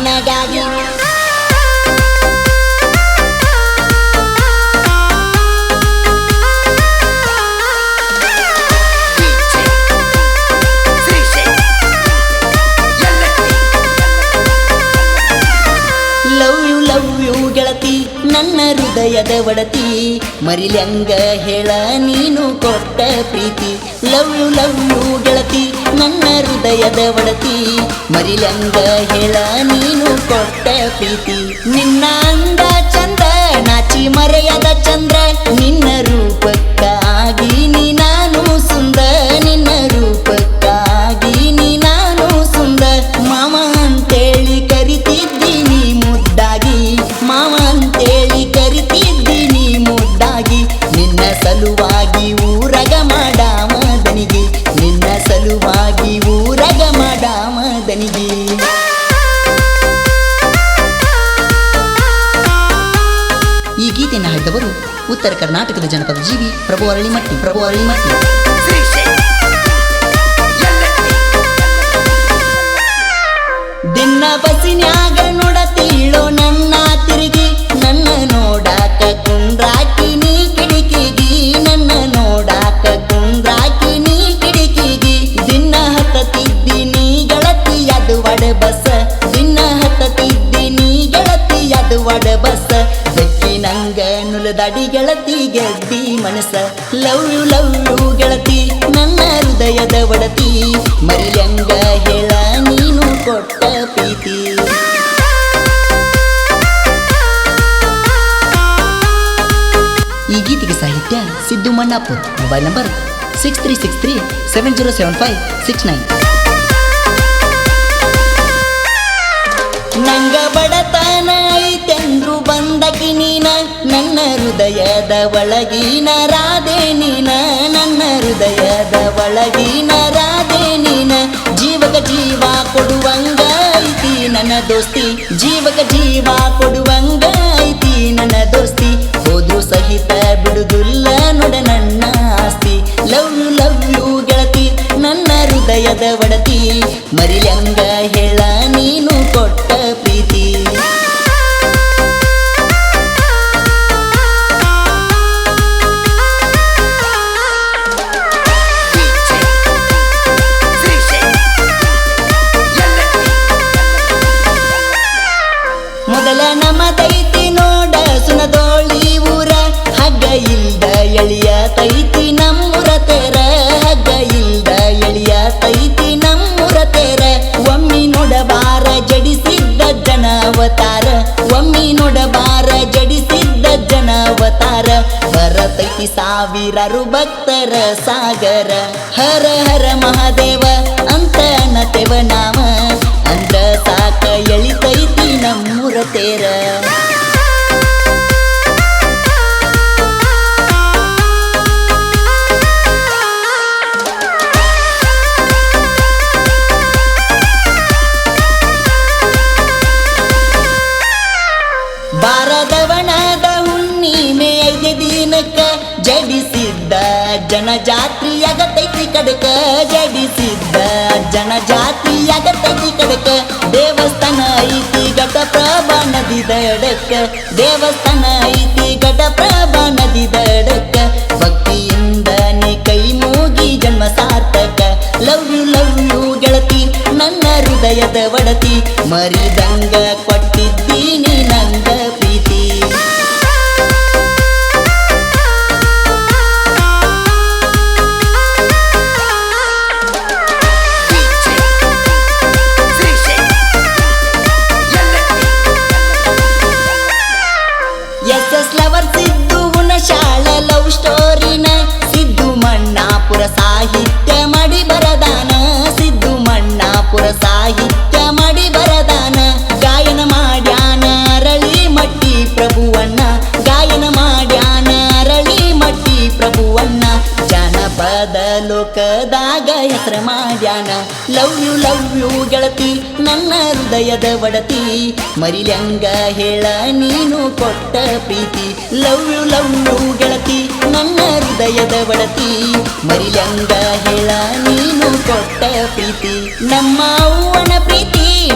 Wanna ಹೃದಯದ ಒಡತಿ. ಮರಿಲಂಗ ಹೇಳ, ನೀನು ಕೊಟ್ಟ ಪ್ರೀತಿ. ಲವ್ ಲವ್ ಗೆಳತಿ, ನನ್ನ ಹೃದಯದ ಒಡತಿ. ಮರಿಲಂಗ ಹೇಳ, ನೀನು ಕೊಟ್ಟ ಪ್ರೀತಿ. ನಿನ್ನ ಅಂದ ಚಂದ, ನಾಚಿ ಮರೆಯದ ಚಂದ್ರ. ಸಲುವಾಗಿ ಊರಗ ಮಾಡಾಮದನಿಗೆ ಈ ಗೀತೆಯನ್ನು ಹಾಡಿದವರು ಉತ್ತರ ಕರ್ನಾಟಕದ ಜನಪದ ಜೀವಿ ಪ್ರಭು ಅರಳಿಮಟ್ಟಿ ಪ್ರಭು ಅರಳಿಮಟ್ಟಿ. ದಿನ ಬಸಿನ್ಯಾಗ ಹತ್ತತಿದ್ದೀನಿ ಗೆಳತಿಯದು ಒಡ ಬಸ್. ದಿನ ಹತ್ತತಿದ್ದೀನಿ ಗೆಳತಿಯದು ಒಡ ಬಸ್. ಬೆಕ್ಕಿ ನಂಗ ನುಲದಡಿ ಗೆಳತಿ ಗೆದ್ದಿ ಮನಸ. ಲವ್ ಲವ್ ಗೆಳತಿ, ನನ್ನ ಹೃದಯದ ಒಡತಿ. ಮರಿಯಂಗ ಹೇಳ, ನೀನು ಕೊಟ್ಟ ಪ್ರೀತಿ. ಈ ಗೀತೆಗೆ ಸಾಹಿತ್ಯ Siddu Mannapur mobile number six three six three seven zero seven five six nine ನಂಗ ಬಡತನ ಐತೆಂದ್ರು ಬಂದಕಿ ನೀನ ನನ್ನ ಹೃದಯದ ಒಳಗಿನ ರಾಧೆ ನೀನ, ನನ್ನ ಹೃದಯದ ಒಳಗಿನ ರಾಧೆ ನೀನ. ಜೀವಕ ಜೀವ ಕೊಡುವಂಗ ಐತಿ ನನ್ನ ದೋಸ್ತಿ, ಜೀವಕ ಜೀವ ಕೊಡುವಂಗ ಐತಿ ನನ್ನ ದೋಸ್ತಿ. ಹೋದ್ರು ಸಹಿತ ಬಿಡುದಿಲ್ಲ. ಹೃದಯದ ಒಡತಿ ಮರಿಲಂಗ ಹೇಳ ನೀನು ಕೊಟ್ಟ ಪ್ರೀತಿ. ಮೊದಲ ನಮದೈತಿ ನೋಡ ಸುನದೋಳಿ ಊರ, ಹಗ್ಗ ಇಲ್ದ ಎಳಿಯ ತೈತಿ ನಮ್ಮುರ ಸಾವಿರಾರು ಭಕ್ತರ ಸಾಗರ. ಹರ ಹರ ಮಹಾದೇವ ಅಂತ ನತೆವ ನಾಮ. ಅಂದ್ರ ಸಾಕ ಎಳಿತೈತಿ ನಮ್ಮೂರ ತೇರ. ಕಡಕ ಜಡಿಸಿದ್ದ ಜನ ಜಾತಿಯ ಕಡಕ ದೇವಸ್ಥಾನ ಐತಿ ಘಟಪ್ರಭಾ ನದಿ ದಡಕ್ಕ ದೇವಸ್ಥಾನ ಐತಿ ಘಟಪ್ರಭಾ ಜನಪದ ಲೋಕದಾಗ ಹೆಸರ ಮಾಡ್ಯಾನ. ಲವ್ ಯು ಲವ್ ಯು ಗೆಳತಿ, ನನ್ನ ಹೃದಯದ ಒಡತಿ. ಮರಿಲಂಗ ಹೇಳ ನೀನು ಕೊಟ್ಟ ಪ್ರೀತಿ. ಲವ್ ಯು ಲವ್ ಯು ಗೆಳತಿ, ನನ್ನ ಹೃದಯದ ಒಡತಿ. ಮರಿಲಂಗ ಹೇಳ ನೀನು ಕೊಟ್ಟ ಪ್ರೀತಿ. ನಮ್ಮ ಅವ್ವನ ಪ್ರೀತಿ